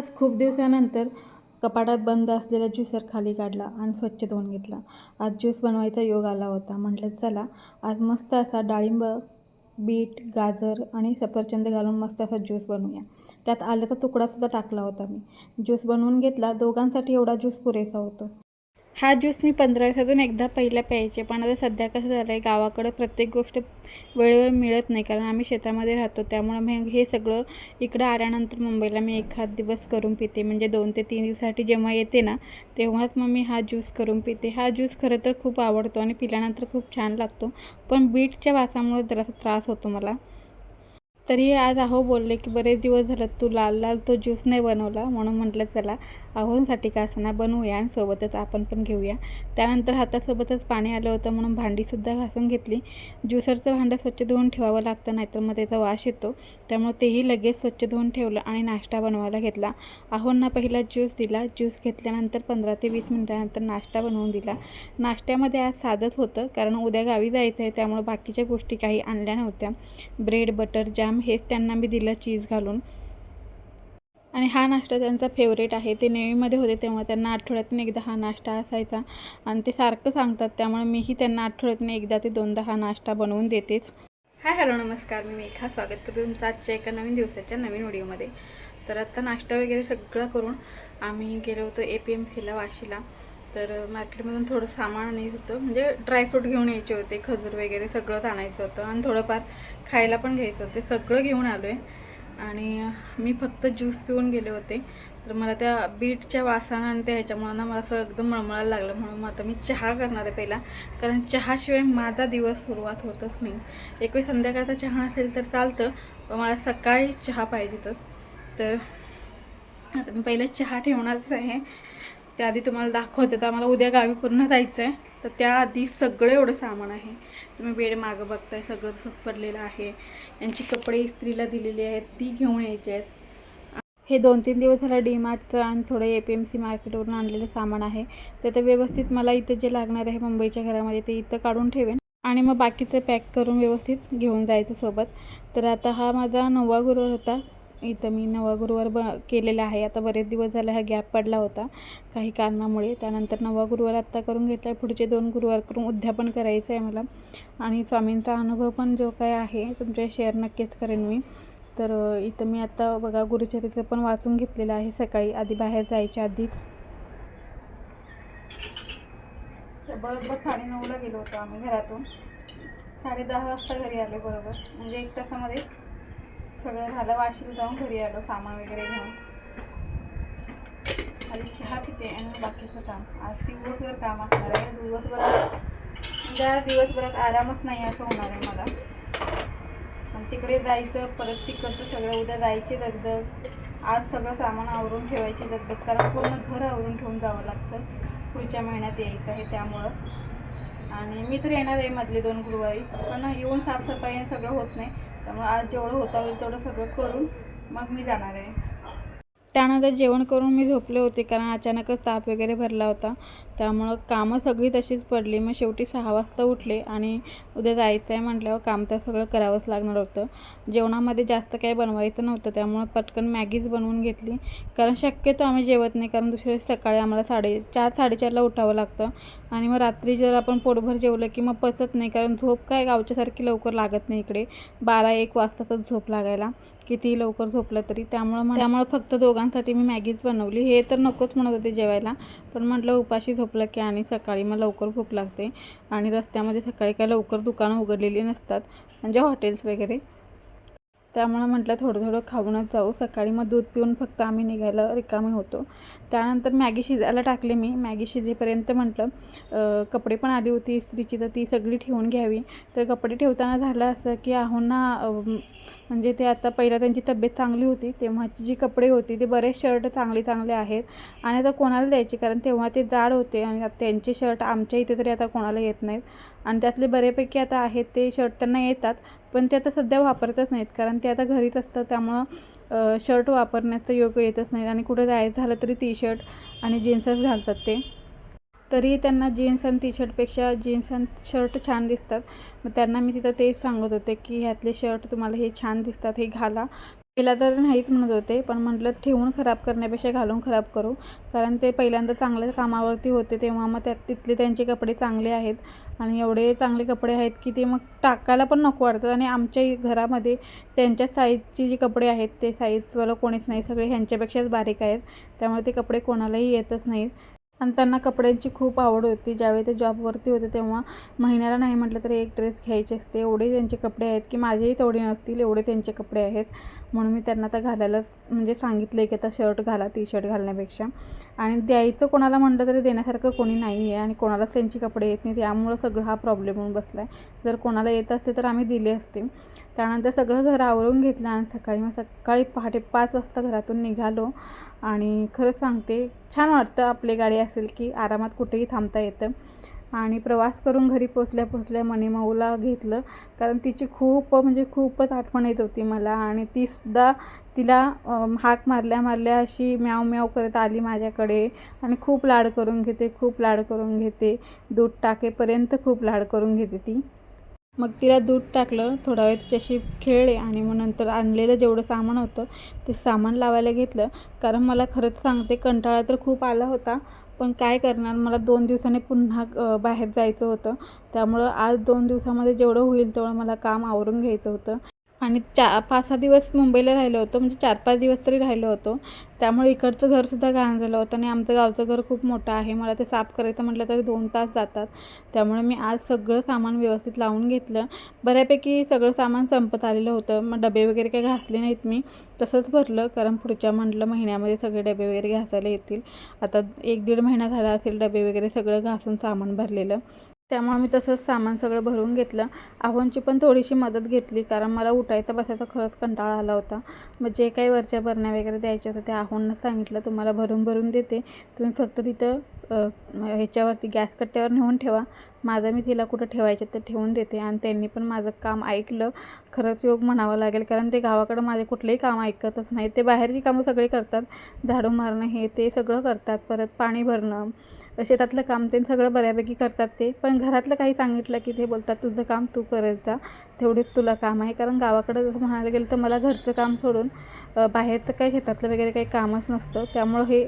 आज खूप दिवसानंतर कपाटात बंद असलेला ज्युसर खाली काढला आणि स्वच्छ धुवून घेतला. आज ज्यूस बनवायचा योग आला होता. म्हटलं चला आज मस्त असा डाळिंब बीट गाजर आणि सफरचंद घालून मस्त असा ज्यूस बनवूया. त्यात आल्याचा तुकडासुद्धा टाकला होता मी. ज्यूस बनवून घेतला दोघांसाठी एवढा ज्यूस पुरेसा होतो. हा ज्यूस मी पंधरा दिवसातून एकदा पहिला प्यायचे पण आता सध्या कसं झालं आहे गावाकडं प्रत्येक गोष्ट वेळेवर मिळत नाही कारण आम्ही शेतामध्ये राहतो त्यामुळं मी हे सगळं इकडं आल्यानंतर मुंबईला मी एखाद दिवस करून पिते. म्हणजे दोन ते तीन दिवसासाठी जेव्हा येते ना तेव्हाच मग मी हा ज्यूस करून पिते. हा ज्यूस खरं तर खूप आवडतो आणि पिल्यानंतर खूप छान लागतो पण बीटच्या वासामुळे जरासा त्रास होतो मला. तरी आज अहो बोलले की बरेच दिवस झालं तू लाल लाल तो ज्यूस नाही बनवला. म्हणून म्हटलं चला अहोंसाठी का असना बनवूया आणि सोबतच आपण पण घेऊया. त्यानंतर हातासोबतच पाणी आलं होतं म्हणून भांडीसुद्धा घासून घेतली. ज्युसरचं भांडं स्वच्छ धुवून ठेवावं लागतं नाहीतर मग त्याचा वास येतो. त्यामुळे तेही लगेच स्वच्छ धुवून ठेवलं आणि नाश्ता बनवायला घेतला. अहोंना पहिला ज्यूस दिला. ज्यूस घेतल्यानंतर पंधरा ते वीस मिनटानंतर नाश्ता बनवून दिला. नाश्त्यामध्ये आज साधंच होतं कारण उद्या गावी जायचं आहे त्यामुळे बाकीच्या गोष्टी काही आणल्या नव्हत्या. ब्रेड बटर जाम हेच त्यांना मी दिलं चीज घालून. आणि हा नाश्ता त्यांचा फेवरेट आहे. ते नेहमीमध्ये होते तेव्हा त्यांना आठवड्यातून एकदा हा नाश्ता असायचा. आणि ते सारखं सांगतात त्यामुळे मीही त्यांना आठवड्यातून एकदा ते दोनदा हा नाश्ता बनवून देतेच. हाय हॅलो नमस्कार. मी मेघा स्वागत करते तुमचं आजच्या एका नवीन दिवसाच्या नवीन व्हिडिओमध्ये. तर आत्ता नाश्ता वगैरे सगळं करून आम्ही गेलो होतो ए पी एम सीला वाशीला. तर मार्केटमधून थोडं सामान आणायचं होतं. म्हणजे ड्रायफ्रूट घेऊन यायचे होते खजूर वगैरे सगळंच आणायचं होतं आणि थोडंफार खायला पण घ्यायचं होतं. सगळं घेऊन आलो आहे आणि मी फक्त ज्यूस पिऊन गेले होते. तर मला त्या बीटच्या वासानं आणि त्या ह्याच्यामुळं ना मला असं एकदम मळमळायला लागलं. म्हणून मग आता मी चहा करणार आहे पहिला. कारण चहाशिवाय माझा दिवस सुरुवात होतच नाही. एक वेळ संध्याकाळचा चहा असेल तर चालतं पण मला सकाळी चहा पाहिजेतच. तर आता मी पहिलं चहा ठेवणारच आहे. त्याआधी तुम्हाला दाखवते तर आम्हाला उद्या गावी पूर्ण जायचं आहे तर त्याआधी सगळं एवढं सामान आहे. तुम्ही बेड मागं बघताय सगळं तसंच पडलेलं आहे. यांची कपडे इस्त्रीला दिलेली आहेत ती घेऊन यायची आहेत. हे दोन तीन दिवस झालं डी मार्टचं आणि थोडं ए पी एम सी मार्केटवरून आणलेलं सामान आहे. तर ते व्यवस्थित मला इथं जे लागणार आहे मुंबईच्या घरामध्ये ते इथं काढून ठेवेन. आणि मग बाकीचं पॅक करून व्यवस्थित घेऊन जायचं सोबत. तर आता हा माझा नववा गुरुवार होता. इथं मी नवा गुरुवार ब केलेला आहे. आता बरेच दिवस झाले हा गॅप पडला होता काही कारणामुळे. त्यानंतर नवा गुरुवार आत्ता करून घेतला आहे पुढचे दोन गुरुवार करून उद्यापन करायचं आहे मला. आणि स्वामींचा अनुभव पण जो काय आहे तुमच्या शेअर नक्कीच करेन मी. तर इथं मी आत्ता बघा गुरुचरित्र पण वाचून घेतलेलं आहे सकाळी. आधी बाहेर जायच्या आधीच. बरोबर साडेनऊला गेलो होतो आम्ही घरातून. साडे दहा वाजता घरी आलो बरोबर. म्हणजे एक तासामध्ये सगळं झालं वाशीला जाऊन घरी आलो सामान वगैरे घेऊन. खाली चहा पिते आणि बाकीचं काम. आज दिवसभर काम असणार आहे. दिवसभरात उद्या दिवसभरात आरामच नाही असं होणार आहे मला. आणि तिकडे जायचं परत तिकडचं सगळं उद्या जायचे दगदग. आज सगळं सामान आवरून ठेवायची दगदग कारण पूर्ण घर आवरून ठेवून जावं लागतं. पुढच्या महिन्यात यायचं आहे त्यामुळं. आणि मी तर येणार आहे मधले दोन गुरुवारी पण येऊन साफसफाई सगळं होत नाही. त्यामुळे आज जेवढं होता होईल तेवढं सगळं करून मग मी जाणार आहे. त्यानंतर जेवण करून मी झोपले होते कारण अचानकच ताप वगैरे भरला होता. त्यामुळं कामं सगळी तशीच पडली. मग शेवटी सहा वाजता उठले आणि उद्या जायचं आहे म्हटल्यावर काम तर सगळं करावंच लागणार होतं. जेवणामध्ये जास्त काही बनवायचं नव्हतं त्यामुळं पटकन मॅगीच बनवून घेतली. कारण शक्यतो आम्ही जेवत नाही कारण दुसऱ्या सकाळी आम्हाला साडे चार साडेचारला उठावं लागतं. आणि मग रात्री जर आपण पोटभर जेवलं की मग पचत नाही कारण झोप काय गावच्यासारखी लवकर लागत नाही इकडे. बारा एक वाजतातच झोप लागायला. कितीही लवकर झोपलं तरी. त्यामुळं त्यामुळं फक्त दोघांसाठी मी मॅगीच बनवली. हे तर नकोच म्हणत होते जेवायला. पण म्हटलं उपाशी झोपलं की आणि सकाळी मग लवकर भूक लागते. आणि रस्त्यामध्ये सकाळी काय लवकर दुकानं उघडलेली नसतात. म्हणजे हॉटेल्स वगैरे. त्यामुळं म्हटलं थोडं थोडं खाऊनच जाऊ. सकाळी मग दूध पिऊन फक्त आम्ही निघायला रिकामे होतो. त्यानंतर मॅगी शिजायला टाकले मी. मॅगी शिजेपर्यंत म्हटलं कपडे पण आली होती इस्त्रीची तर ती सगळी ठेवून घ्यावी. तर कपडे ठेवताना झालं असं की आहोंना म्हणजे ते आता पहिला त्यांची तब्येत चांगली होती तेव्हाची जी कपडे होती ते बरेच शर्ट चांगले चांगले आहेत. आणि आता कोणाला द्यायचे? कारण तेव्हा ते जाड होते आणि त्यांचे शर्ट आमच्या इथे तरी आता कोणाला येत नाहीत. आणि त्यातले बरेपैकी आता आहेत ते शर्ट त्यांना येतात पण ते आता सध्या वापरतच नाहीत. कारण ते आता घरीच असतात त्यामुळं शर्ट वापरण्याचं योग्य येतच नाहीत. आणि कुठे जायचं झालं तरी टी शर्ट आणि जीन्सच घालतात ते. तरी त्यांना जीन्स आणि टी शर्टपेक्षा जीन्स आणि शर्ट छान दिसतात. मग त्यांना मी तिथं तेच सांगत होते की ह्यातले शर्ट तुम्हाला हे छान दिसतात हे घाला. पहिला तर नाहीच म्हणत होते पण म्हटलं ठेवून खराब करण्यापेक्षा घालून खराब करू. कारण ते पहिल्यांदा चांगल्या कामावरती होते तेव्हा मग त्यात तिथले त्यांचे कपडे चांगले आहेत. आणि एवढे चांगले कपडे आहेत की ते मग टाकायला पण नको वाटतात. आणि आमच्या घरामध्ये त्यांच्या साईजचे जे कपडे आहेत ते साईजवालं कोणीच नाही. सगळे ह्यांच्यापेक्षाच बारीक आहेत. त्यामुळे ते कपडे कोणालाही येतच नाहीत. आणि त्यांना कपड्यांची खूप आवड होती. ज्यावेळी ते जॉबवरती होते तेव्हा महिन्याला नाही म्हटलं तरी एक ड्रेस घ्यायचे असते. एवढे त्यांचे कपडे आहेत की माझेही तेवढे नसतील एवढे त्यांचे कपडे आहेत. म्हणून मी त्यांना आता घालायला म्हणजे सांगितलं की आता शर्ट घाला टी शर्ट घालण्यापेक्षा. आणि द्यायचं कोणाला म्हटलं तरी देण्यासारखं कोणी नाही आहे आणि कोणालाच त्यांचे कपडे येत नाही त्यामुळं सगळं हा प्रॉब्लेम होऊन बसला आहे जर कोणाला येत असते तर आम्ही दिले असते. त्यानंतर सगळं घर आवरून घेतलं आणि सकाळी मग सकाळी पहाटे पाच वाजता घरातून निघालो. आणि खरंच सांगते छान वाटतं आपली गाडी असेल की आरामात कुठेही थांबता येतं. आणि प्रवास करून घरी पोचल्या पोचल्या मणिमाऊला घेतलं कारण तिची खूप म्हणजे खूपच आठवण येत होती मला. आणि तीसुद्धा तिला हाक मारल्या मारल्या अशी म्याव म्याव करत आली माझ्याकडे. आणि खूप लाड करून घेते खूप लाड करून घेते. दूध टाकेपर्यंत खूप लाड करून घेते ती. मग तिला दूध टाकलं थोडा वेळ तिच्याशी खेळले आणि मग नंतर आणलेलं जेवढं सामान होतं ते सामान लावायला घेतलं. कारण मला खरंच सांगते कंटाळा तर खूप आला होता. पण काय करणार मला दोन दिवसांनी पुन्हा बाहेर जायचं होतं. त्यामुळं आज दोन दिवसामध्ये जेवढं होईल तेवढं मला काम आवरून घ्यायचं होतं. आणि चा पाच सहा दिवस मुंबईला राहिलो होतो म्हणजे चार पाच दिवस तरी राहिलो होतो. त्यामुळे इकडचं घरसुद्धा घाण झालं होतं आणि आमचं गावचं घर खूप मोठं आहे. मला ते साफ करायचं म्हटलं तरी दोन तास जातात. त्यामुळे मी आज सगळं सामान व्यवस्थित लावून घेतलं. बऱ्यापैकी सगळं सामान संपत आलेलं होतं. मग डबे वगैरे काही घासले नाहीत मी. तसंच भरलं कारण पुढच्या म्हटलं महिन्यामध्ये सगळे डबे वगैरे घासायला येतील. आता एक दीड महिना झाला असेल डबे वगैरे सगळं घासून सामान भरलेलं. त्यामुळे मी तसंच सामान सगळं भरून घेतलं. आव्हानची पण थोडीशी मदत घेतली कारण मला उठायचा बसायचा खरंच कंटाळा आला होता. मग जे काही वरच्या बरण्या वगैरे द्यायच्या होत्या त्या आव्हाननं सांगितलं तुम्हाला भरून भरून देते. तुम्ही फक्त तिथं ह्याच्यावरती गॅस कट्ट्यावर नेऊन ठेवा. माझं मी तिला कुठं ठेवायचं ते ठेवून देते. आणि त्यांनी पण माझं काम ऐकलं. खरंच योग म्हणावं लागेल कारण ते गावाकडं माझे कुठलेही काम ऐकतच नाही ते बाहेरची कामं सगळी करतात. झाडू मारणं हे ते सगळं करतात. परत पाणी भरणं. शेतातलं काम ते सगळं बऱ्यापैकी करतात ते. पण घरातलं काही सांगितलं की ते बोलतात तुझं काम तू करत जा. तेवढीच तुला काम आहे. कारण गावाकडं जसं म्हणायला गेलं तर मला घरचं काम सोडून बाहेरचं काही शेतातलं वगैरे काही कामच नसतं. त्यामुळं हे